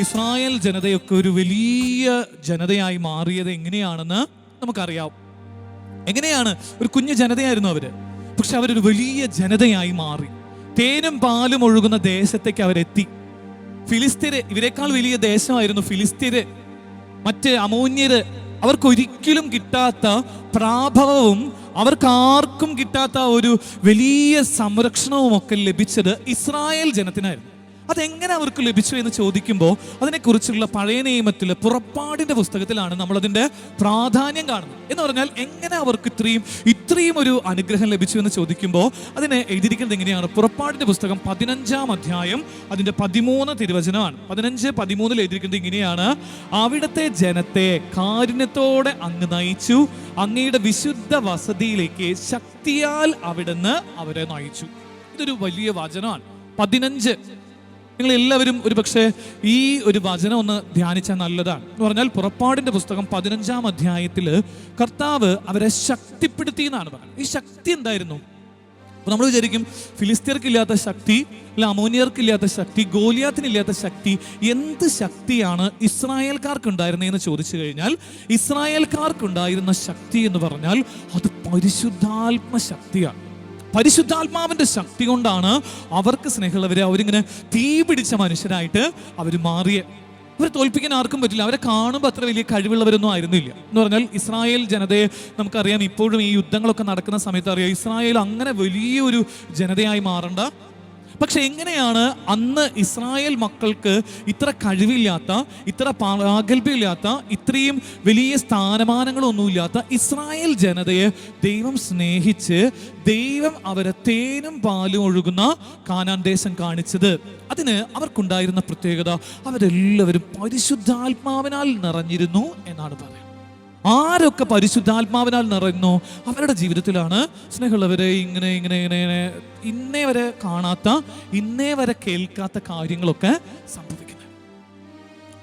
Israel ജനതയൊക്കെ ഒരു വലിയ ജനതയായി മാറിയത് എങ്ങനെയാണെന്ന് നമുക്കറിയാം. എങ്ങനെയാണ്? ഒരു കുഞ്ഞു ജനതയായിരുന്നു അവർ. പക്ഷെ അവരൊരു വലിയ ജനതയായി മാറി. തേനും പാലും ഒഴുകുന്ന ദേശത്തേക്ക് അവരെത്തി. ഫിലിസ്തീര് ഇവരെക്കാൾ വലിയ ദേശമായിരുന്നു ഫിലിസ്തീര് മറ്റ് അമോന്യര് അവർക്കൊരിക്കലും കിട്ടാത്ത പ്രാഭവവും അവർക്കാർക്കും കിട്ടാത്ത ഒരു വലിയ സംരക്ഷണവും ഒക്കെ ലഭിച്ചത് ഇസ്രായേൽ ജനത്തിനായിരുന്നു. അതെങ്ങനെ അവർക്ക് ലഭിച്ചു എന്ന് ചോദിക്കുമ്പോൾ അതിനെക്കുറിച്ചുള്ള പഴയ നിയമത്തിൽ പുറപ്പാടിന്റെ പുസ്തകത്തിലാണ് നമ്മളതിന്റെ പ്രാധാന്യം കാണുന്നത്. എന്ന് പറഞ്ഞാൽ എങ്ങനെ അവർക്ക് ഇത്രയും ഇത്രയും ഒരു അനുഗ്രഹം ലഭിച്ചു എന്ന് ചോദിക്കുമ്പോൾ അതിനെ എഴുതിയിരിക്കുന്നത് എങ്ങനെയാണ്? പുറപ്പാടിന്റെ പുസ്തകം പതിനഞ്ചാം അധ്യായം അതിന്റെ പതിമൂന്ന് തിരുവചനമാണ്. പതിനഞ്ച് പതിമൂന്നിൽ എഴുതിയിരിക്കുന്നത് ഇങ്ങനെയാണ്. അവിടുത്തെ ജനത്തെ കാരുണ്യത്തോടെ അങ്ങ് നയിച്ചു അങ്ങയുടെ വിശുദ്ധ വസതിയിലേക്ക് ശക്തിയാൽ അവിടുന്ന് അവരെ നയിച്ചു. ഇതൊരു വലിയ വചനമാണ്. പതിനഞ്ച് നിങ്ങൾ എല്ലാവരും ഒരു പക്ഷേ ഈ ഒരു വചനം ഒന്ന് ധ്യാനിച്ചാൽ നല്ലതാണ്. എന്ന് പറഞ്ഞാൽ പുറപ്പാടിന്റെ പുസ്തകം പതിനഞ്ചാം അധ്യായത്തിൽ കർത്താവ് അവരെ ശക്തിപ്പെടുത്തി എന്നാണ് പറഞ്ഞത് ഈ ശക്തി എന്തായിരുന്നു? അപ്പോൾ നമ്മൾ വിചാരിക്കും ഫിലിസ്തീർക്കില്ലാത്ത ശക്തി അല്ല അമോനിയർക്കില്ലാത്ത ശക്തി ഗോലിയാത്തിനില്ലാത്ത ശക്തി എന്ത് ശക്തിയാണ് ഇസ്രായേൽക്കാർക്ക് ഉണ്ടായിരുന്നതെന്ന് ചോദിച്ചു കഴിഞ്ഞാൽ ഇസ്രായേൽക്കാർക്കുണ്ടായിരുന്ന ശക്തി എന്ന് പറഞ്ഞാൽ അത് പരിശുദ്ധാത്മ ശക്തിയാണ്. പരിശുദ്ധാത്മാവിന്റെ ശക്തി കൊണ്ടാണ് അവർക്ക് സ്നേഹമുള്ളവരെ അവരിങ്ങനെ തീ പിടിച്ച മനുഷ്യരായിട്ട് അവർ മാറിയ. അവരെ തോൽപ്പിക്കാൻ ആർക്കും പറ്റില്ല. അവരെ കാണുമ്പോൾ അത്ര വലിയ കഴിവുള്ളവരൊന്നും ആയിരുന്നില്ല. എന്ന് പറഞ്ഞാൽ ഇസ്രായേൽ ജനതയെ നമുക്കറിയാം ഇപ്പോഴും ഈ യുദ്ധങ്ങളൊക്കെ നടക്കുന്ന സമയത്ത് അറിയാം ഇസ്രായേൽ അങ്ങനെ വലിയൊരു ജനതയായി മാറേണ്ട. പക്ഷെ എങ്ങനെയാണ് അന്ന് ഇസ്രായേൽ മക്കൾക്ക് ഇത്ര കഴിവില്ലാത്ത ഇത്ര പ്രാഗൽഭ്യമില്ലാത്ത ഇത്രയും വലിയ സ്ഥാനമാനങ്ങളൊന്നുമില്ലാത്ത ഇസ്രായേൽ ജനതയെ ദൈവം സ്നേഹിച്ച് ദൈവം അവരെ തേനും പാലും ഒഴുകുന്ന കാനാൻ ദേശം കാണിച്ചത്. അതിന് അവർക്കുണ്ടായിരുന്ന പ്രത്യേകത അവരെല്ലാവരും പരിശുദ്ധാത്മാവിനാൽ നിറഞ്ഞിരുന്നു എന്നാണ് പറയുന്നത്. ആരൊക്കെ പരിശുദ്ധാത്മാവിനാൽ നിറയുന്നു? അവരുടെ ജീവിതത്തിലാണ് സ്നേഹമുള്ളവരെ ഇങ്ങനെ ഇങ്ങനെ ഇങ്ങനെ ഇങ്ങനെ ഇന്നേ വരെ കാണാത്ത ഇന്നേ വരെ കേൾക്കാത്ത കാര്യങ്ങളൊക്കെ സംഭവിക്കുന്നത്.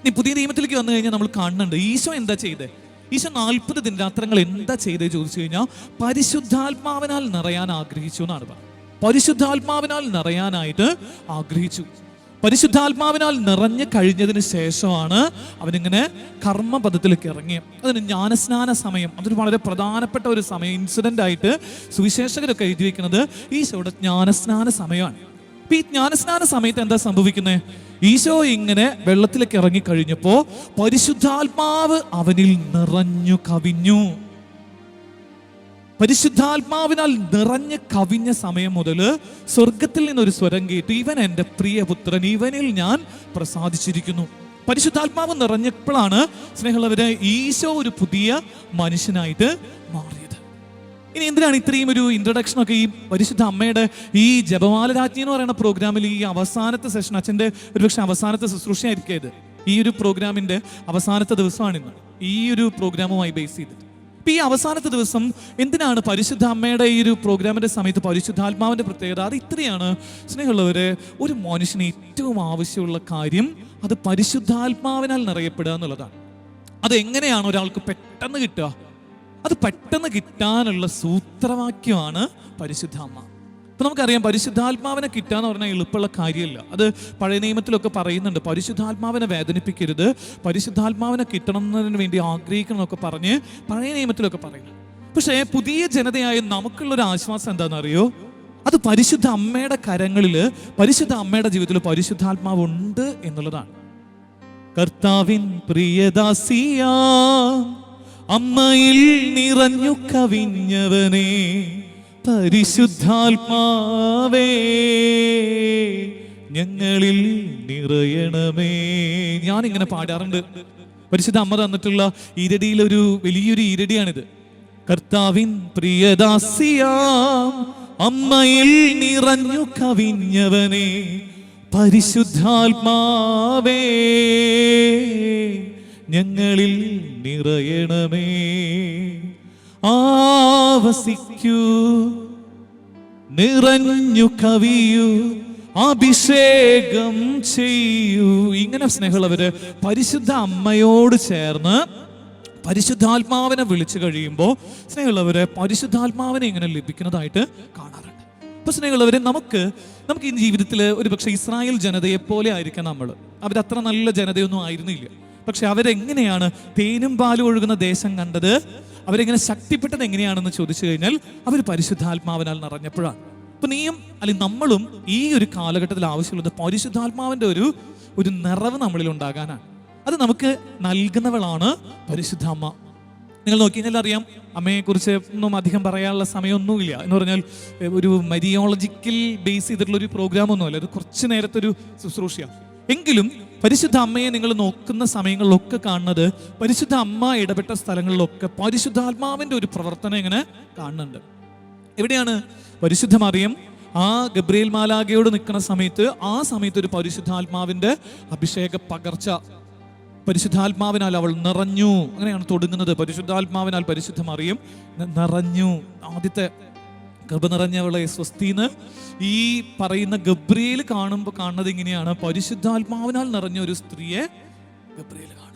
നീ പുതിയ നിയമത്തിലേക്ക് വന്നു കഴിഞ്ഞാൽ നമ്മൾ കാണുന്നുണ്ട്. ഈശോ എന്താ ചെയ്തേ? ഈശോ നാൽപ്പത് ദിനരാത്രങ്ങൾ എന്താ ചെയ്തേ ചോദിച്ചു കഴിഞ്ഞാൽ പരിശുദ്ധാത്മാവിനാൽ നിറയാൻ ആഗ്രഹിച്ചു എന്നാണ് പറയുന്നത് പരിശുദ്ധാത്മാവിനാൽ നിറയാനായിട്ട് ആഗ്രഹിച്ചു. പരിശുദ്ധാത്മാവിനാൽ നിറഞ്ഞു കഴിഞ്ഞതിന് ശേഷമാണ് അവനിങ്ങനെ കർമ്മപഥത്തിലേക്ക് ഇറങ്ങി. അതിന് ജ്ഞാനസ്നാന സമയം അതൊരു വളരെ പ്രധാനപ്പെട്ട ഒരു സമയം ഇൻസിഡന്റ് ആയിട്ട് സുവിശേഷകരൊക്കെ എഴുതി വെക്കുന്നത് ഈശോയുടെ ജ്ഞാനസ്നാന സമയമാണ്. അപ്പം ഈ ജ്ഞാനസ്നാന സമയത്ത് എന്താ സംഭവിക്കുന്നത് ഈശോ ഇങ്ങനെ വെള്ളത്തിലേക്ക് ഇറങ്ങി കഴിഞ്ഞപ്പോൾ പരിശുദ്ധാത്മാവ് അവനിൽ നിറഞ്ഞു കവിഞ്ഞു. പരിശുദ്ധാത്മാവിനാൽ നിറഞ്ഞ് കവിഞ്ഞ സമയം മുതൽ സ്വർഗത്തിൽ നിന്നൊരു സ്വരം കേട്ടു ഇവൻ എന്റെ പ്രിയപുത്രൻ ഇവനിൽ ഞാൻ പ്രസാദിച്ചിരിക്കുന്നു. പരിശുദ്ധാത്മാവ് നിറഞ്ഞപ്പോഴാണ് സ്നേഹമുള്ളവരെ ഈശോ ഒരു പുതിയ മനുഷ്യനായിട്ട് മാറിയത്. ഇനി എന്തിനാണ് ഇത്രയും ഒരു ഇൻട്രഡക്ഷൻ ഒക്കെ ഈ പരിശുദ്ധ അമ്മയുടെ ഈ ജപമാല രാജ്ഞി എന്ന് പറയുന്ന പ്രോഗ്രാമിൽ ഈ അവസാനത്തെ സെഷൻ അച്ഛന്റെ ഒരുപക്ഷെ അവസാനത്തെ ശുശ്രൂഷയായിരിക്കും ഈ ഒരു പ്രോഗ്രാമിന്റെ അവസാനത്തെ ദിവസമാണിന്ന് ഈ ഒരു പ്രോഗ്രാമുമായി ബേസ് ചെയ്തിട്ട്. ഇപ്പൊ ഈ അവസാനത്തെ ദിവസം എന്തിനാണ് പരിശുദ്ധ അമ്മയുടെ ഈ ഒരു പ്രോഗ്രാമിന്റെ സമയത്ത് പരിശുദ്ധാത്മാവിന്റെ പ്രത്യേകത? അത് ഇത്രയാണ്. സ്നേഹമുള്ളവരെ ഒരു മനുഷ്യന് ഏറ്റവും ആവശ്യമുള്ള കാര്യം അത് പരിശുദ്ധാത്മാവിനാൽ നിറയപ്പെടുക എന്നുള്ളതാണ്. അത് എങ്ങനെയാണ് ഒരാൾക്ക് പെട്ടെന്ന് കിട്ടുക? അത് പെട്ടെന്ന് കിട്ടാനുള്ള സൂത്രവാക്യമാണ് പരിശുദ്ധ ഇപ്പൊ നമുക്കറിയാം പരിശുദ്ധാത്മാവിനെ കിട്ടുക എന്ന് പറഞ്ഞാൽ എളുപ്പമുള്ള കാര്യമല്ല. അത് പഴയ നിയമത്തിലൊക്കെ പറയുന്നുണ്ട് പരിശുദ്ധാത്മാവിനെ വേദനിപ്പിക്കരുത് പരിശുദ്ധാത്മാവിനെ കിട്ടണമെന്നതിന് വേണ്ടി ആഗ്രഹിക്കണം എന്നൊക്കെ പറഞ്ഞ് പഴയ നിയമത്തിലൊക്കെ പറയുന്നു പക്ഷേ പുതിയ ജനതയായ നമുക്കുള്ളൊരു ആശ്വാസം എന്താണെന്ന് അറിയോ അത് പരിശുദ്ധ അമ്മയുടെ കരങ്ങളിൽ പരിശുദ്ധ അമ്മയുടെ ജീവിതത്തിൽ പരിശുദ്ധാത്മാവ് ഉണ്ട് എന്നുള്ളതാണ്. കർത്താവിൻ പ്രിയദാസിയ അമ്മയിൽ നിറഞ്ഞു കവിഞ്ഞവനെ പരിശുദ്ധാത്മാവേ ഞങ്ങളിൽ നിറയണമേ. ഞാൻ ഇങ്ങനെ പാടാറുണ്ട്. പരിശുദ്ധ അമ്മ തന്നിട്ടുള്ള ഈരടിയിൽ ഒരു വലിയൊരു ഈരടിയാണിത്. കർത്താവിൻ പ്രിയദാസിയാം അമ്മയിൽ നിറഞ്ഞു കവിഞ്ഞവനെ. പരിശുദ്ധാത്മാവേ ഞങ്ങളിൽ നിറയണമേ. ആവസിക്കൂ. നിറഞ്ഞു കവിയൂ. അഭിഷേകം ചെയ്യൂ. ഇങ്ങനെ സ്നേഹമുള്ളവര് പരിശുദ്ധ അമ്മയോട് ചേർന്ന് പരിശുദ്ധാത്മാവിനെ വിളിച്ചു കഴിയുമ്പോൾ സ്നേഹമുള്ളവര് പരിശുദ്ധാത്മാവിനെ ഇങ്ങനെ ലഭിക്കുന്നതായിട്ട് കാണാറുണ്ട്. അപ്പൊ സ്നേഹമുള്ളവരെ നമുക്ക് നമുക്ക് ഈ ജീവിതത്തിൽ ഒരു പക്ഷേ ഇസ്രായേൽ ജനതയെ പോലെ ആയിരിക്കാം നമ്മൾ അവരത്ര നല്ല ജനതയൊന്നും ആയിരുന്നില്ല. പക്ഷെ അവരെങ്ങനെയാണ് തേനും പാലും ഒഴുകുന്ന ദേശം കണ്ടത്? അവരെങ്ങനെ ശക്തിപ്പെട്ടത് എങ്ങനെയാണെന്ന് ചോദിച്ചു കഴിഞ്ഞാൽ അവർ പരിശുദ്ധാത്മാവിനാൽ നിറഞ്ഞപ്പോഴാണ്. അപ്പൊ നീയും അല്ലെങ്കിൽ നമ്മളും ഈ ഒരു കാലഘട്ടത്തിൽ ആവശ്യമുള്ളത് പരിശുദ്ധാത്മാവിന്റെ ഒരു ഒരു നിറവ് നമ്മളിൽ ഉണ്ടാകാനാണ്. അത് നമുക്ക് നൽകുന്നവളാണ് പരിശുദ്ധാമ്മ നിങ്ങൾ നോക്കി കഴിഞ്ഞാൽ അറിയാം അമ്മയെക്കുറിച്ച് ഒന്നും അധികം പറയാനുള്ള സമയമൊന്നുമില്ല. എന്ന് പറഞ്ഞാൽ ഒരു മരിയോളജിക്കൽ ബേസ് ചെയ്തിട്ടുള്ള ഒരു പ്രോഗ്രാം ഒന്നുമല്ല അത് കുറച്ച് നേരത്തെ ഒരു ശുശ്രൂഷയാണ്. എങ്കിലും പരിശുദ്ധ അമ്മയെ നിങ്ങൾ നോക്കുന്ന സമയങ്ങളിലൊക്കെ കാണുന്നത് പരിശുദ്ധ അമ്മ ഇടപെട്ട സ്ഥലങ്ങളിലൊക്കെ പരിശുദ്ധാത്മാവിന്റെ ഒരു പ്രവർത്തനം ഇങ്ങനെ കാണുന്നുണ്ട്. എവിടെയാണ്? പരിശുദ്ധ മറിയം. ആ ഗബ്രിയേൽ മാലാഗയോട് നിൽക്കുന്ന സമയത്ത് ആ സമയത്ത് ഒരു പരിശുദ്ധാത്മാവിന്റെ അഭിഷേക പകർച്ച. പരിശുദ്ധാത്മാവിനാൽ അവൾ നിറഞ്ഞു. അങ്ങനെയാണ് തുടങ്ങുന്നത്. പരിശുദ്ധാത്മാവിനാൽ പരിശുദ്ധ മറിയം നിറഞ്ഞു. ആദ്യത്തെ ഗർഭ നിറഞ്ഞവളെ ഈ പറയുന്ന ഗബ്രിയേൽ കാണുമ്പോൾ കാണുന്നത് ഇങ്ങനെയാണ് പരിശുദ്ധാത്മാവിനാൽ നിറഞ്ഞ ഒരു സ്ത്രീയെ ഗബ്രിയേൽ കാണാം.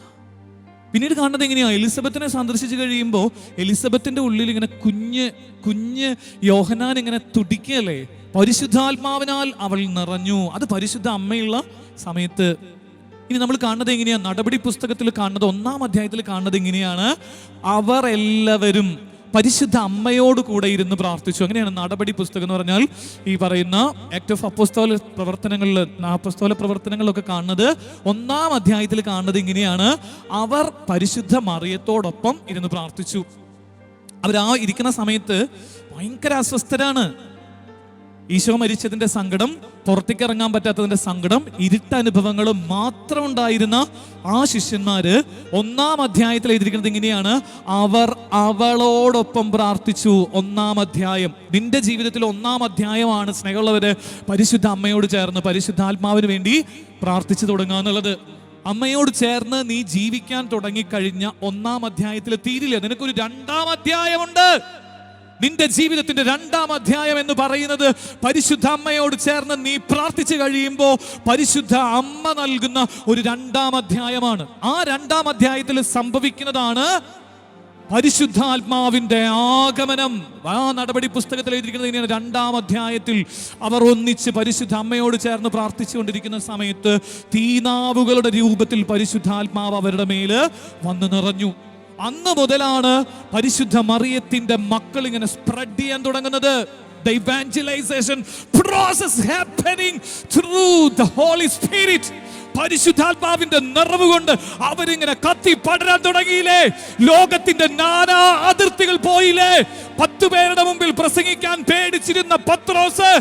പിന്നീട് കാണുന്നത് എങ്ങനെയാണ് എലിസബത്തിനെ സന്ദർശിച്ചു കഴിയുമ്പോൾ എലിസബത്തിന്റെ ഉള്ളിൽ ഇങ്ങനെ കുഞ്ഞ് കുഞ്ഞ് യോഹനാൻ ഇങ്ങനെ തുടിക്കല്ലേ പരിശുദ്ധാത്മാവിനാൽ അവൾ നിറഞ്ഞു. അത് പരിശുദ്ധ അമ്മയുള്ള സമയത്ത്. ഇനി നമ്മൾ കാണുന്നത് എങ്ങനെയാണ് നടപടി പുസ്തകത്തിൽ കാണുന്നത് ഒന്നാം അധ്യായത്തിൽ കാണുന്നത് എങ്ങനെയാണ്? അവർ എല്ലാവരും പരിശുദ്ധ അമ്മയോട് കൂടെ ഇരുന്ന് പ്രാർത്ഥിച്ചു. അങ്ങനെയാണ് നടപടി പുസ്തകം എന്ന് പറഞ്ഞാൽ ഈ പറയുന്ന ആക്ട് ഓഫ് അപ്പോസ്തോല പ്രവർത്തനങ്ങളിൽ അപ്പോസ്തോല പ്രവർത്തനങ്ങളിലൊക്കെ കാണുന്നത് ഒന്നാം അധ്യായത്തിൽ കാണുന്നത് ഇങ്ങനെയാണ്. അവർ പരിശുദ്ധ മറിയത്തോടൊപ്പം ഇരുന്ന് പ്രാർത്ഥിച്ചു. അവർ ആ ഇരിക്കുന്ന സമയത്ത് ഭയങ്കര അസ്വസ്ഥരാണ്. ഈശോ മരിച്ചതിന്റെ സങ്കടം പുറത്തേക്ക് ഇറങ്ങാൻ പറ്റാത്തതിന്റെ സങ്കടം ഇരുട്ടനുഭവങ്ങൾ മാത്രം ഉണ്ടായിരുന്ന ആ ശിഷ്യന്മാര് ഒന്നാം അധ്യായത്തിൽ എഴുതിയിരിക്കുന്നത് ഇങ്ങനെയാണ്. അവർ അവളോടൊപ്പം പ്രാർത്ഥിച്ചു. ഒന്നാം അധ്യായം. നിന്റെ ജീവിതത്തിൽ ഒന്നാം അധ്യായമാണ് സ്നേഹമുള്ളവര് പരിശുദ്ധ അമ്മയോട് ചേർന്ന് പരിശുദ്ധാത്മാവിന് വേണ്ടി പ്രാർത്ഥിച്ചു തുടങ്ങുക എന്നുള്ളത്. അമ്മയോട് ചേർന്ന് നീ ജീവിക്കാൻ തുടങ്ങിക്കഴിഞ്ഞ ഒന്നാം അധ്യായത്തിൽ തീരില്ല? നിനക്കൊരു രണ്ടാം അധ്യായമുണ്ട്. നിന്റെ ജീവിതത്തിന്റെ രണ്ടാം അധ്യായം എന്ന് പറയുന്നത് പരിശുദ്ധ അമ്മയോട് ചേർന്ന് നീ പ്രാർത്ഥിച്ചു കഴിയുമ്പോൾ പരിശുദ്ധ അമ്മ നൽകുന്ന ഒരു രണ്ടാം അധ്യായമാണ്. ആ രണ്ടാം അധ്യായത്തിൽ സംഭവിക്കുന്നതാണ് പരിശുദ്ധാത്മാവിന്റെ ആഗമനം. ആ നടപടി പുസ്തകത്തിൽ എഴുതിയിരിക്കുന്നത് ഇനിയാണ് രണ്ടാം അധ്യായത്തിൽ അവർ ഒന്നിച്ച് പരിശുദ്ധ അമ്മയോട് ചേർന്ന് പ്രാർത്ഥിച്ചുകൊണ്ടിരിക്കുന്ന സമയത്ത് തീനാവുകളുടെ രൂപത്തിൽ പരിശുദ്ധാത്മാവ് അവരുടെ മേൽ വന്ന് നിറഞ്ഞു. അന്ന് മുതലാണ് പരിശുദ്ധ മറിയത്തിന്റെ മക്കൾ ഇങ്ങനെ സ്പ്രെഡ് ചെയ്യാൻ തുടങ്ങുന്നത്. Evangelization process happening through the holy spirit പരിശുദ്ധാത്മാവിന്റെ നിറവ് കൊണ്ട് അവരിങ്ങനെ കത്തി പടരാൻ തുടങ്ങിയില്ലേ? ലോകത്തിന്റെ നാനാ അതിർത്തികൾ പോയില്ലേ? പത്ത് പേരുടെ മുമ്പിൽ പ്രസംഗിക്കാൻ പേടിച്ചിരുന്ന പത്രോസ്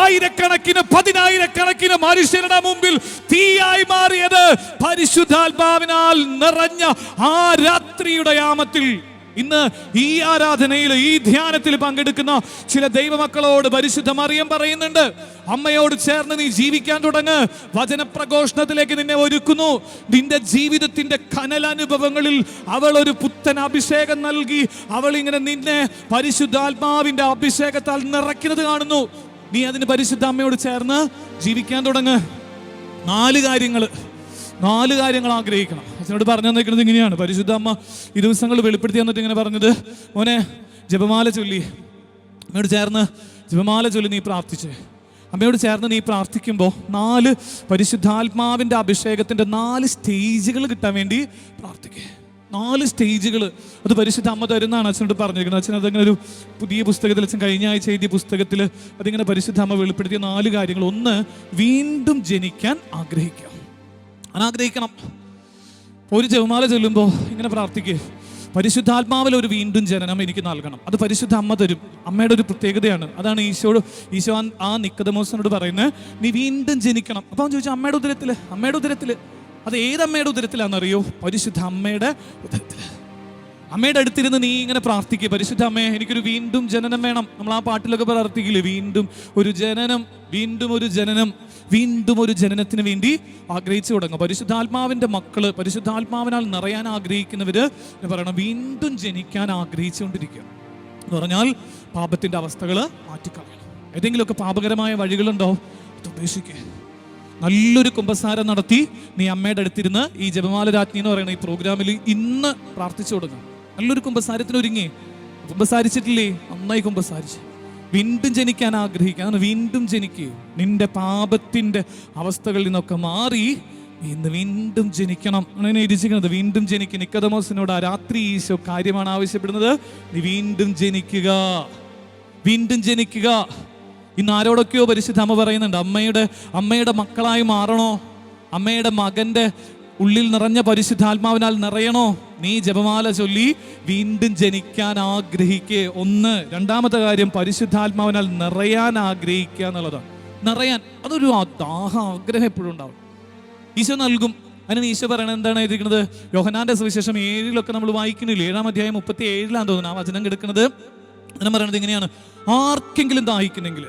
ആയിരക്കണക്കിന് പതിനായിരക്കണക്കിന് മനുഷ്യരുടെ മുമ്പിൽ തീയായി മാറിയത് പരിശുദ്ധാത്മാവിനാൽ നിറഞ്ഞ ആ രാത്രിയുടെ യാമത്തിൽ. ഇന്ന് ഈ ആരാധനയിൽ ഈ ധ്യാനത്തിൽ പങ്കെടുക്കുന്ന ചില ദൈവമക്കളോട് പരിശുദ്ധ മറിയം പറയുന്നുണ്ട്. അമ്മയോട് ചേർന്ന് നീ ജീവിക്കാൻ തുടങ്ങ്. വചനപ്രഘോഷണത്തിലേക്ക് നിന്നെ ഒരുക്കുന്നു. നിന്റെ ജീവിതത്തിന്റെ കനലനുഭവങ്ങളിൽ അവൾ ഒരു പുത്തൻ അഭിഷേകം നൽകി. അവൾ ഇങ്ങനെ നിന്നെ പരിശുദ്ധാത്മാവിന്റെ അഭിഷേകത്താൽ നിറയ്ക്കുന്നത് കാണുന്നു. നീ അതിന് പരിശുദ്ധ അമ്മയോട് ചേർന്ന് ജീവിക്കാൻ തുടങ്ങ്. നാല് കാര്യങ്ങൾ. നാല് കാര്യങ്ങൾ ആഗ്രഹിക്കണം. അച്ഛനോട് പറഞ്ഞു തന്നിരിക്കുന്നത് ഇങ്ങനെയാണ്. പരിശുദ്ധ അമ്മ ഈ ദിവസങ്ങൾ വെളിപ്പെടുത്തി തന്നിട്ട് ഇങ്ങനെ പറഞ്ഞത് മോനെ ജപമാല ചൊല്ലി. അമ്മയോട് ചേർന്ന് ജപമാല ചൊല്ലി നീ പ്രാർത്ഥിച്ചേ. അമ്മയോട് ചേർന്ന് നീ പ്രാർത്ഥിക്കുമ്പോൾ നാല് പരിശുദ്ധാത്മാവിന്റെ അഭിഷേകത്തിന്റെ നാല് സ്റ്റേജുകൾ കിട്ടാൻ വേണ്ടി പ്രാർത്ഥിക്കുക നാല് സ്റ്റേജുകൾ അത് പരിശുദ്ധ അമ്മ തരുന്നതാണ് അച്ഛനോട് പറഞ്ഞിരിക്കുന്നത്. അച്ഛൻ അതങ്ങനെ ഒരു പുതിയ പുസ്തകത്തിൽ അച്ഛൻ കഴിഞ്ഞ ആഴ്ച എഴുതിയ പുസ്തകത്തിൽ അതിങ്ങനെ പരിശുദ്ധ അമ്മ വെളിപ്പെടുത്തിയ നാല് കാര്യങ്ങൾ. ഒന്ന് വീണ്ടും ജനിക്കാൻ ആഗ്രഹിക്കുക. അനാഗ്രഹിക്കണം. ഒരു ജവമാല ചൊല്ലുമ്പോൾ ഇങ്ങനെ പ്രാർത്ഥിക്കുക പരിശുദ്ധാത്മാവിൽ ഒരു വീണ്ടും ജനനം എനിക്ക് നൽകണം. അത് പരിശുദ്ധ അമ്മ തരും. അമ്മയുടെ ഒരു പ്രത്യേകതയാണ്. അതാണ് ഈശോട് ഈശോ ആ- നിക്കതമോസനോട് പറയുന്നത് നീ വീണ്ടും ജനിക്കണം. അവൻ ചോദിച്ചു അമ്മയുടെ ഉദരത്തിൽ അമ്മയുടെ ഉദരത്തിൽ അത് ഏത് അമ്മയുടെ ഉദരത്തിലാണെന്നറിയോ? പരിശുദ്ധ അമ്മയുടെ ഉദരത്തിൽ. അമ്മയുടെ അടുത്തിരുന്ന് നീ ഇങ്ങനെ പ്രാർത്ഥിക്കുക പരിശുദ്ധ അമ്മേ എനിക്കൊരു വീണ്ടും ജനനം വേണം. നമ്മൾ ആ പാട്ടിലൊക്കെ പ്രാർത്ഥിക്കില്ലേ? വീണ്ടും ഒരു ജനനം വീണ്ടും ഒരു ജനനം വീണ്ടും ഒരു ജനനത്തിന് വേണ്ടി ആഗ്രഹിച്ചു തുടങ്ങും. പരിശുദ്ധാത്മാവിന്റെ മക്കൾ പരിശുദ്ധാത്മാവിനാൽ നിറയാൻ ആഗ്രഹിക്കുന്നവര് എന്ന് പറയണം വീണ്ടും ജനിക്കാൻ ആഗ്രഹിച്ചുകൊണ്ടിരിക്കുക. എന്ന് പറഞ്ഞാൽ പാപത്തിന്റെ അവസ്ഥകൾ മാറ്റിക്കളയണം. ഏതെങ്കിലുമൊക്കെ പാപകരമായ വഴികളുണ്ടോ? ഉപേക്ഷിക്കുക നല്ലൊരു കുംഭസാരം നടത്തി നീ അമ്മയുടെ അടുത്തിരുന്ന് ഈ ജപമാല രാജ്ഞി എന്ന് പറയുന്ന ഈ പ്രോഗ്രാമിൽ ഇന്ന് പ്രാർത്ഥിച്ചു കൊടുക്കണം നല്ലൊരു കുമ്പസാരത്തിന് ഒരുങ്ങി കുമ്പസാരിച്ചിട്ടില്ലേ? നന്നായി കുമ്പസാരിച്ച്. വീണ്ടും ജനിക്കാൻ ആഗ്രഹിക്കുക. വീണ്ടും ജനിക്കുക നിന്റെ പാപത്തിന്റെ അവസ്ഥകളിൽ നിന്നൊക്കെ മാറി ഇന്ന് വീണ്ടും ജനിക്കണം. അങ്ങനെ ഇരിച്ചിരിക്കുന്നത്. വീണ്ടും ജനിക്കുക നിക്കതമോസിനോട് ആ രാത്രി ഈശോ കാര്യമാണ് ആവശ്യപ്പെടുന്നത്. നീ വീണ്ടും ജനിക്കുക. വീണ്ടും ജനിക്കുക. ഇന്ന് ആരോടൊക്കെയോ പരിശുദ്ധ അമ്മ പറയുന്നുണ്ട്. അമ്മയുടെ അമ്മയുടെ മക്കളായി മാറണോ? അമ്മയുടെ മകന്റെ ഉള്ളിൽ നിറഞ്ഞ പരിശുദ്ധാത്മാവിനാൽ നിറയണോ? നീ ജപമാല ചൊല്ലി വീണ്ടും ജനിക്കാൻ ആഗ്രഹിക്കേ. ഒന്ന് രണ്ടാമത്തെ കാര്യം പരിശുദ്ധാത്മാവിനാൽ നിറയാൻ ആഗ്രഹിക്കുക എന്നുള്ളതാണ്. നിറയാൻ അതൊരു ദാഹ ആഗ്രഹം എപ്പോഴും ഉണ്ടാവും. ഈശോ നൽകും. അതിന് ഈശോ പറയണത് എന്താണ് എഴുതിയിരിക്കുന്നത്? യോഹനാന്റെ സുവിശേഷം ഏഴിലൊക്കെ നമ്മൾ വായിക്കുന്നില്ല? ഏഴാം അധ്യായം മുപ്പത്തി ഏഴിലാണ് തോന്നുന്നത് ആ വചനം കിടക്കുന്നത്. അതിനെ പറയണത് ഇങ്ങനെയാണ്. ആർക്കെങ്കിലും ദാഹിക്കുന്നെങ്കിൽ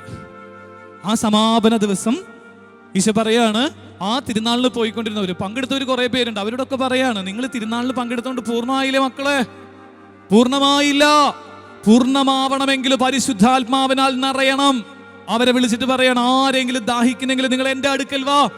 ആ സമാപന ദിവസം ഈശോ പറയാണ് ആ തിരുനാളിൽ പോയിക്കൊണ്ടിരുന്നവർ പങ്കെടുത്തവർ കുറെ പേരുണ്ട്. അവരോടൊക്കെ പറയാണ് നിങ്ങൾ തിരുനാളിൽ പങ്കെടുത്തോണ്ട് പൂർണമായില്ലേ മക്കളെ? പൂർണമായില്ല. പൂർണമാവണമെങ്കിൽ പരിശുദ്ധാത്മാവിനാൽ നിറയണം. അവരെ വിളിച്ചിട്ട് പറയണം ആരെങ്കിലും ദാഹിക്കുന്നെങ്കിൽ നിങ്ങൾ എന്റെ അടുക്കൽ വാ.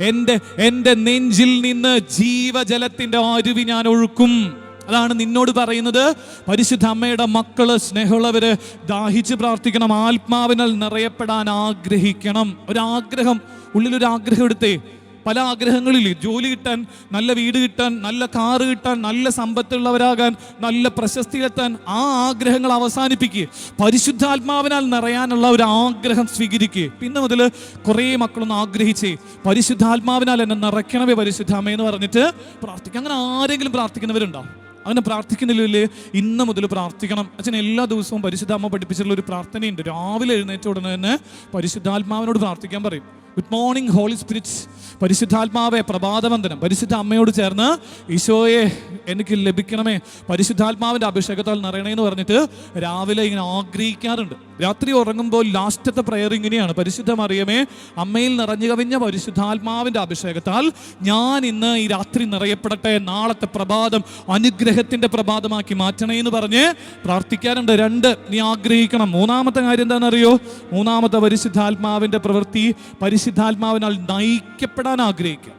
എന്റെ എന്റെ നെഞ്ചിൽ നിന്ന് ജീവജലത്തിന്റെ അരുവി ഞാൻ ഒഴുക്കും. അതാണ് നിന്നോട് പറയുന്നത്. പരിശുദ്ധ അമ്മയുടെ മക്കൾ സ്നേഹമുള്ളവര് ദാഹിച്ച് പ്രാർത്ഥിക്കണം. ആത്മാവിനാൽ നിറയപ്പെടാൻ ആഗ്രഹിക്കണം. ഒരാഗ്രഹം ഉള്ളിലൊരു ആഗ്രഹം എടുത്തേ. പല ആഗ്രഹങ്ങളില്ലേ ജോലി കിട്ടാൻ നല്ല വീട് കിട്ടാൻ നല്ല കാറ് കിട്ടാൻ നല്ല സമ്പത്തുള്ളവരാകാൻ നല്ല പ്രശസ്തി എത്താൻ ആ ആഗ്രഹങ്ങൾ അവസാനിപ്പിക്കുക പരിശുദ്ധാത്മാവിനാൽ നിറയാനുള്ള ഒരു ആഗ്രഹം സ്വീകരിക്കുക പിന്നെ മുതൽ കുറേ മക്കളൊന്ന് ആഗ്രഹിച്ചേ. പരിശുദ്ധാത്മാവിനാൽ എന്നെ നിറയ്ക്കണമേ പരിശുദ്ധാമേ എന്ന് പറഞ്ഞിട്ട് പ്രാർത്ഥിക്കുക അങ്ങനെ ആരെങ്കിലും പ്രാർത്ഥിക്കുന്നവരുണ്ടോ? അങ്ങനെ പ്രാർത്ഥിക്കുന്നില്ലേ ഇന്ന് മുതൽ പ്രാർത്ഥിക്കണം. അച്ഛൻ എല്ലാ ദിവസവും പരിശുദ്ധാമ്മ പഠിപ്പിച്ചിട്ടുള്ള ഒരു പ്രാർത്ഥനയുണ്ട്. രാവിലെ എഴുന്നേറ്റ ഉടനെ തന്നെ പരിശുദ്ധാത്മാവിനോട് പ്രാർത്ഥിക്കാൻ പറയും. ഗുഡ് മോർണിംഗ് ഹോളി സ്പിരിറ്റ്സ് പരിശുദ്ധാത്മാവേ പ്രഭാതവന്ദനം. പരിശുദ്ധ അമ്മയോട് ചേർന്ന് ഈശോയെ എനിക്ക് ലഭിക്കണമേ. പരിശുദ്ധാത്മാവിന്റെ അഭിഷേകത്താൽ നിറയണമെന്ന് പറഞ്ഞിട്ട് രാവിലെ ഇങ്ങനെ ആഗ്രഹിക്കാറുണ്ട്. രാത്രി ഉറങ്ങുമ്പോൾ ലാസ്റ്റത്തെ പ്രയർ ഇങ്ങനെയാണ്. പരിശുദ്ധ മറിയമേ അമ്മയിൽ നിറഞ്ഞു കവിഞ്ഞ പരിശുദ്ധാത്മാവിന്റെ അഭിഷേകത്താൽ ഞാൻ ഇന്ന് ഈ രാത്രി നിറയപ്പെടട്ടെ നാളത്തെ പ്രഭാതം അനുഗ്രഹത്തിന്റെ പ്രഭാതമാക്കി മാറ്റണേ എന്ന് പറഞ്ഞ് പ്രാർത്ഥിക്കാറുണ്ട്. രണ്ട് നീ ആഗ്രഹിക്കണം. മൂന്നാമത്തെ കാര്യം എന്താണെന്നറിയോ? മൂന്നാമത്തെ പരിശുദ്ധാത്മാവിന്റെ പ്രവൃത്തി പരിശുദ്ധാത്മാവിനാൽ നയിക്കപ്പെടാൻ ആഗ്രഹിക്കുക.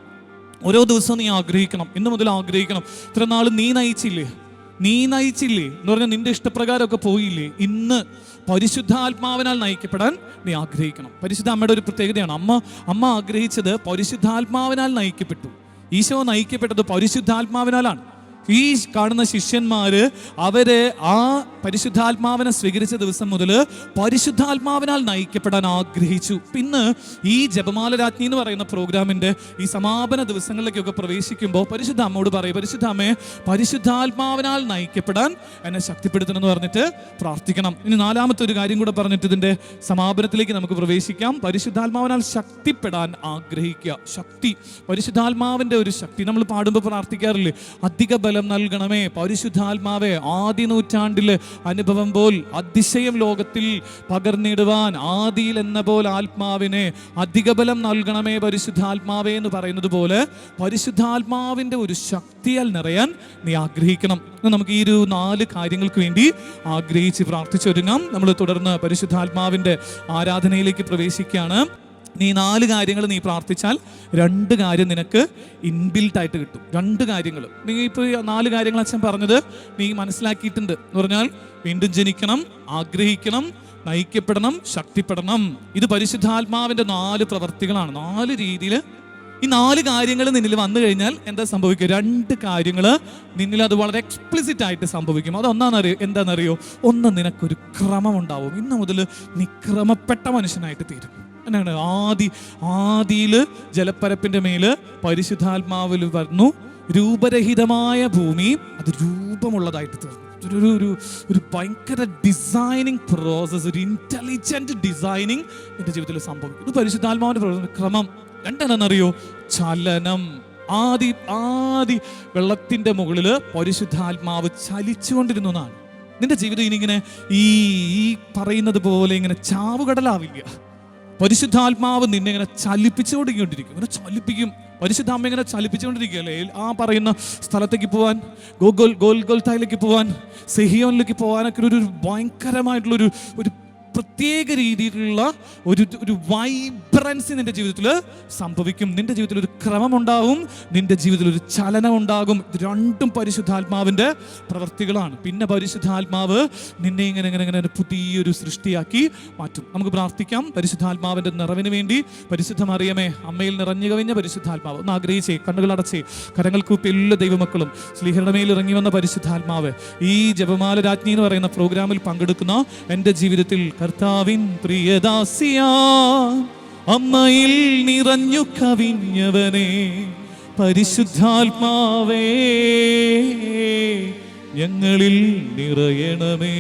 ഓരോ ദിവസവും നീ ആഗ്രഹിക്കണം. ഇന്ന് മുതൽ ആഗ്രഹിക്കണം. ഇത്ര നാൾ നീ നയിച്ചില്ലേ? നീ നയിച്ചില്ലേ? എന്ന് പറഞ്ഞാൽ നിന്റെ ഇഷ്ടപ്രകാരമൊക്കെ പോയില്ലേ? ഇന്ന് പരിശുദ്ധാത്മാവിനാൽ നയിക്കപ്പെടാൻ നീ ആഗ്രഹിക്കണം. പരിശുദ്ധ അമ്മയുടെ ഒരു പ്രത്യേകതയാണ്. അമ്മ അമ്മ ആഗ്രഹിച്ചത് പരിശുദ്ധാത്മാവിനാൽ നയിക്കപ്പെട്ടു. ഈശോ നയിക്കപ്പെട്ടത് പരിശുദ്ധാത്മാവിനാലാണ്. ഈ കാണുന്ന ശിഷ്യന്മാര് അവർ ആ പരിശുദ്ധാത്മാവിനെ സ്വീകരിച്ച ദിവസം മുതൽ പരിശുദ്ധാത്മാവിനാൽ നയിക്കപ്പെടാൻ ആഗ്രഹിച്ചു. പിന്നെ ഈ ജപമാല രാജ്ഞി എന്ന് പറയുന്ന പ്രോഗ്രാമിന്റെ ഈ സമാപന ദിവസങ്ങളിലേക്കൊക്കെ പ്രവേശിക്കുമ്പോൾ പരിശുദ്ധ അമ്മോട് പറയും പരിശുദ്ധ അമ്മയെ പരിശുദ്ധാത്മാവിനാൽ നയിക്കപ്പെടാൻ എന്നെ ശക്തിപ്പെടുത്തണം എന്ന് പറഞ്ഞിട്ട് പ്രാർത്ഥിക്കണം. ഇനി നാലാമത്തെ ഒരു കാര്യം കൂടെ പറഞ്ഞിട്ട് ഇതിന്റെ സമാപനത്തിലേക്ക് നമുക്ക് പ്രവേശിക്കാം. പരിശുദ്ധാത്മാവിനാൽ ശക്തിപ്പെടാൻ ആഗ്രഹിക്കുക. ശക്തി. പരിശുദ്ധാത്മാവിന്റെ ഒരു ശക്തി. നമ്മൾ പാടുമ്പോൾ പ്രാർത്ഥിക്കാറില്ലേ? അധിക ബലം നൽകണമേ. പരിശുദ്ധാത്മാവെ ആദ്യ നൂറ്റാണ്ടിൽ അനുഭവം പോൽ അതിശയം ലോകത്തിൽ പകർന്നിടുവാൻ ആദിയിൽ എന്ന പോൽ ആത്മാവിനെ അധിക ബലം നൽകണമേ പരിശുദ്ധാത്മാവേ എന്ന് പറയുന്നത് പോലെ പരിശുദ്ധാത്മാവിന്റെ ഒരു ശക്തിയാൽ നിറയാൻ നീ ആഗ്രഹിക്കണം. നമുക്ക് ഈ ഒരു നാല് കാര്യങ്ങൾക്ക് വേണ്ടി ആഗ്രഹിച്ച് പ്രാർത്ഥിച്ചൊരുങ്ങാം. നമ്മൾ തുടർന്ന് പരിശുദ്ധാത്മാവിന്റെ ആരാധനയിലേക്ക് പ്രവേശിക്കുകയാണ്. നീ നാല് കാര്യങ്ങൾ നീ പ്രാർത്ഥിച്ചാൽ രണ്ട് കാര്യം നിനക്ക് ഇൻബിൽട്ട് ആയിട്ട് കിട്ടും. രണ്ട് കാര്യങ്ങൾ നീ ഇപ്പോൾ നാല് കാര്യങ്ങൾ അച്ഛൻ പറഞ്ഞത് നീ മനസ്സിലാക്കിയിട്ടുണ്ട്. എന്ന് പറഞ്ഞാൽ വീണ്ടും ജനിക്കണം ആഗ്രഹിക്കണം നയിക്കപ്പെടണം ശക്തിപ്പെടണം. ഇത് പരിശുദ്ധാത്മാവിന്റെ നാല് പ്രവർത്തികളാണ്. നാല് രീതിയിൽ ഈ നാല് കാര്യങ്ങൾ നിന്നിൽ വന്നു കഴിഞ്ഞാൽ എന്താ സംഭവിക്കുക? രണ്ട് കാര്യങ്ങൾ നിന്നിൽ അത് വളരെ എക്സ്പ്ലിസിറ്റ് ആയിട്ട് സംഭവിക്കും. അതൊന്നാണെന്നറിയോ എന്താണെന്നറിയോ ഒന്ന് നിനക്കൊരു ക്രമം ഉണ്ടാവും ഇന്ന് മുതൽ നീ ക്രമപ്പെട്ട മനുഷ്യനായിട്ട് തീരും. എന്നാണ് ആദി ആദിയിൽ ജലപ്പരപ്പിന്റെ മേൽ പരിശുദ്ധാത്മാവിൽ വന്നു രൂപരഹിതമായ ഭൂമി അത് രൂപമുള്ളതായിട്ട് തീർന്നു. ഒരു ഒരു ഒരു ഭയങ്കര ഡിസൈനിങ് പ്രോസസ് ഒരു ഇന്റലിജന്റ് ഡിസൈനിങ് എന്റെ ജീവിതത്തിൽ സംഭവിക്കും ഇത് പരിശുദ്ധാത്മാവിന്റെ ക്രമം രണ്ടെന്നറിയോ ചലനം. ആദി ആദി വെള്ളത്തിന്റെ മുകളിൽ പരിശുദ്ധാത്മാവ് ചലിച്ചുകൊണ്ടിരുന്നു എന്നാണ്. നിന്റെ ജീവിതം ഇനി ഇങ്ങനെ ഈ ഈ പറയുന്നത് പോലെ ഇങ്ങനെ ചാവുകടലാവില്ല. പരിശുദ്ധാത്മാവ് നിന്നെ ഇങ്ങനെ ചലിപ്പിച്ചുകൊണ്ടിരിക്കും. ഇങ്ങനെ ചലിപ്പിക്കും. പരിശുദ്ധാമ്മ ഇങ്ങനെ ചലിപ്പിച്ചുകൊണ്ടിരിക്കുകയല്ലേ ആ പറയുന്ന സ്ഥലത്തേക്ക് പോവാൻ ഗോഗോൽ ഗോൽ ഗോൽത്തായിലേക്ക് പോവാൻ സെഹിയോനിലേക്ക് പോകാനൊക്കെ ഒരു ഭയങ്കരമായിട്ടുള്ളൊരു ഒരു പ്രത്യേക രീതിയിലുള്ള ഒരു ഒരു വൈബ്രൻസി നിന്റെ ജീവിതത്തിൽ സംഭവിക്കും. നിന്റെ ജീവിതത്തിൽ ഒരു ക്രമം ഉണ്ടാകും നിന്റെ ജീവിതത്തിൽ ഒരു ചലനം ഉണ്ടാകും ഇത് രണ്ടും പരിശുദ്ധാത്മാവിന്റെ പ്രവൃത്തികളാണ് പിന്നെ പരിശുദ്ധാത്മാവ് നിന്നെ ഇങ്ങനെ ഇങ്ങനെ ഇങ്ങനെ പുതിയൊരു സൃഷ്ടിയാക്കി മാറ്റും. നമുക്ക് പ്രാർത്ഥിക്കാം. പരിശുദ്ധാത്മാവിന്റെ നിറവിന് വേണ്ടി പരിശുദ്ധമറിയമേ അമ്മയിൽ നിറഞ്ഞു കവിഞ്ഞ പരിശുദ്ധാത്മാവ്. ഒന്ന് ആഗ്രഹിച്ചേ കണ്ണുകൾ അടച്ചേ. കരങ്ങൾ കൂപ്പി എല്ലാ ദൈവമക്കളും ശ്രീഹരുടെ ഇറങ്ങി വന്ന പരിശുദ്ധാത്മാവ് ഈ ജപമാല രാജ്ഞി എന്ന് പറയുന്ന പ്രോഗ്രാമിൽ പങ്കെടുക്കുന്ന എന്റെ ജീവിതത്തിൽ കർത്താവിൻ പ്രിയദാസിയാ അമ്മയിൽ നിറഞ്ഞു കവിഞ്ഞവനെ പരിശുദ്ധാത്മാവേ ഞങ്ങളിൽ നിറയണമേ.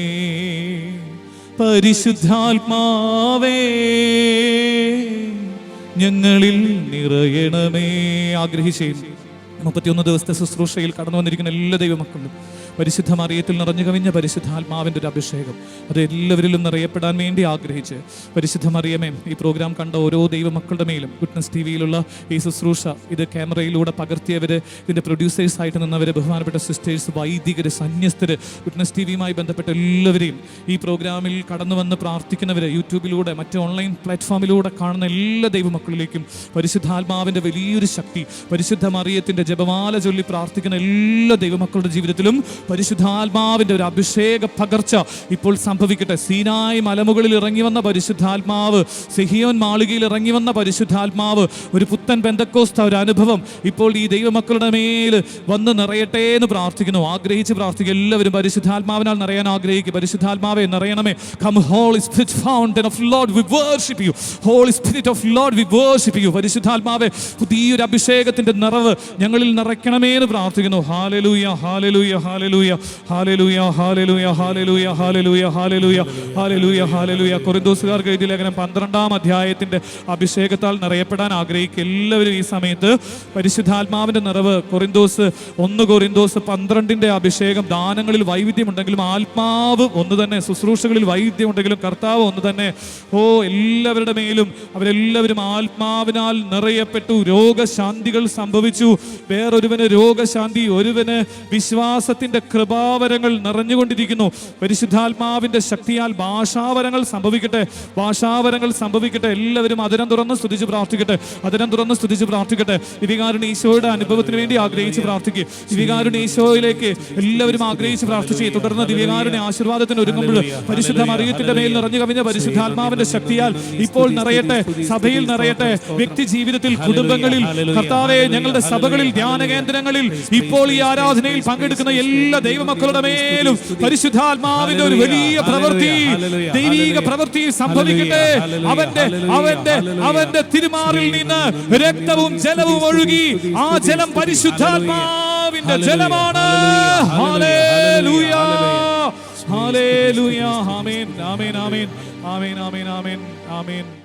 പരിശുദ്ധാത്മാവേ ഞങ്ങളിൽ നിറയണമേ. ആഗ്രഹിച്ചേ മുപ്പത്തിയൊന്ന് ദിവസത്തെ ശുശ്രൂഷയിൽ കടന്നു വന്നിരിക്കുന്ന എല്ലാ ദൈവമക്കളും പരിശുദ്ധ മറിയത്തിൽ നിറഞ്ഞു കവിഞ്ഞ പരിശുദ്ധാത്മാവിന്റെ ഒരു അഭിഷേകം. അത് എല്ലാവരിലും നിറയപ്പെടാൻ വേണ്ടി ആഗ്രഹിച്ച് പരിശുദ്ധ മറിയമേ ഈ പ്രോഗ്രാം കണ്ട ഓരോ ദൈവമക്കളുടെ മേലും ഗുഡ്നസ് ടി വിയിലുള്ള ഈ ശുശ്രൂഷ ഇത് ക്യാമറയിലൂടെ പകർത്തിയവർ ഇതിന്റെ പ്രൊഡ്യൂസേഴ്സായിട്ട് നിന്നവർ ബഹുമാനപ്പെട്ട സിസ്റ്റേഴ്സ് വൈദികർ സന്യസ്തർ ഗുഡ്നസ് ടി വിയുമായി ബന്ധപ്പെട്ട എല്ലാവരെയും ഈ പ്രോഗ്രാമിൽ കടന്നു വന്ന് പ്രാർത്ഥിക്കുന്നവർ യൂട്യൂബിലൂടെ മറ്റ് ഓൺലൈൻ പ്ലാറ്റ്ഫോമിലൂടെ കാണുന്ന എല്ലാ ദൈവമക്കളിലേക്കും പരിശുദ്ധാത്മാവിന്റെ വലിയൊരു ശക്തി പരിശുദ്ധ മറിയത്തിന്റെ ജപമാല ചൊല്ലി പ്രാർത്ഥിക്കുന്ന എല്ലാ ദൈവമക്കളുടെ ജീവിതത്തിലും പരിശുദ്ധാത്മാവിന്റെ ഒരു അഭിഷേക പകർച്ച ഇപ്പോൾ സംഭവിക്കട്ടെ. സീനായി മലമുകളിൽ ഇറങ്ങി വന്ന പരിശുദ്ധാത്മാവ് സെഹിയോൻ മാളികയിൽ ഇറങ്ങി വന്ന പരിശുദ്ധാത്മാവ് ഒരു പുത്തൻ ബന്ധക്കോസ്ത ഒരു അനുഭവം ഇപ്പോൾ ഈ ദൈവമക്കളുടെ മേൽ വന്ന് നിറയട്ടെ എന്ന് പ്രാർത്ഥിക്കുന്നു. ആഗ്രഹിച്ച് പ്രാർത്ഥിക്കുക. എല്ലാവരും പരിശുദ്ധാത്മാവിനാൽ നിറയാൻ ആഗ്രഹിക്കുക. പരിശുദ്ധാത്മാവെ നിറയണമേ. Come holy spirit of lord we പരിശുദ്ധാത്മാവെ പുതിയൊരു അഭിഷേകത്തിന്റെ നിറവ് ഞങ്ങളിൽ നിറയ്ക്കണമേ എന്ന് പ്രാർത്ഥിക്കുന്നു. Hallelujah hallelujah hallelujah hallelujah hallelujah hallelujah hallelujah hallelujah hallelujah hallelujah കൊറിന്തോസുകാർക്ക് എഴുതിയ ലേഖനം പന്ത്രണ്ടാം അധ്യായത്തിന്റെ അഭിഷേകത്താൽ നിറയപ്പെടാൻ ആഗ്രഹിക്കുക. എല്ലാവരും ഈ സമയത്ത് പരിശുദ്ധാത്മാവിന്റെ നിറവ് കൊറിന്തോസ് ഒന്ന് കൊറിന്തോസ് പന്ത്രണ്ടിന്റെ അഭിഷേകം ദാനങ്ങളിൽ വൈവിധ്യമുണ്ടെങ്കിലും ആത്മാവ് ഒന്ന് തന്നെ ശുശ്രൂഷകളിൽ വൈവിധ്യമുണ്ടെങ്കിലും കർത്താവ് ഒന്ന് തന്നെ. ഓ എല്ലാവരുടെ മേലും അവരെല്ലാവരും ആത്മാവിനാൽ നിറയപ്പെട്ടു. രോഗശാന്തികൾ സംഭവിച്ചു. വേറൊരുവന് രോഗശാന്തി ഒരുവന് വിശ്വാസത്തിന്റെ കൃപാവരങ്ങൾ നിറഞ്ഞുകൊണ്ടിരിക്കുന്നു. പരിശുദ്ധാത്മാവിന്റെ ശക്തിയാൽ ഭാഷാവരങ്ങൾ സംഭവിക്കട്ടെ. ഭാഷാവരങ്ങൾ സംഭവിക്കട്ടെ. എല്ലാവരും അതിരം തുറന്ന് സ്തുതിച്ച് പ്രാർത്ഥിക്കട്ടെ. അതിരം തുറന്ന് സ്തുതിച്ച് പ്രാർത്ഥിക്കട്ടെ. ദിവികാരുണ്യ ഈശോയുടെ അനുഭവത്തിന് വേണ്ടി ആഗ്രഹിച്ച് പ്രാർത്ഥിക്കുക ദിവികാരുണ്യ ഈശോയിലേക്ക് എല്ലാവരും ആഗ്രഹിച്ച് പ്രാർത്ഥിച്ചു. തുടർന്ന് ദിവ്യകാരുടെ ആശീർവാദത്തിന് ഒരുങ്ങുമ്പോൾ പരിശുദ്ധ മറിയത്തിന്റെ മേൽ നിറഞ്ഞു കവിഞ്ഞ പരിശുദ്ധാത്മാവിന്റെ ശക്തിയാൽ ഇപ്പോൾ നിറയട്ടെ. സഭയിൽ നിറയട്ടെ. വ്യക്തി ജീവിതത്തിൽ കുടുംബങ്ങളിൽ കർത്താവെ ഞങ്ങളുടെ സഭകളിൽ ധ്യാന കേന്ദ്രങ്ങളിൽ ഇപ്പോൾ ഈ ആരാധനയിൽ പങ്കെടുക്കുന്ന എല്ലാ ദൈവമക്കളുടെ മേലും പരിശുദ്ധാത്മാവിന്റെ ഒരു വലിയ പ്രവൃത്തി ദൈവീക പ്രവൃത്തി സംഭവിക്കട്ടെ. അവന്റെ അവന്റെ അവന്റെ തിരുമാറിൽ നിന്ന് രക്തവും ജലവും ഒഴുകി ആ ജലം പരിശുദ്ധാത്മാവിന്റെ ജലമാണ്. ആമേൻ ആമേൻ ആമേൻ. ആമേൻ ആമേൻ ആമേൻ ആമേൻ.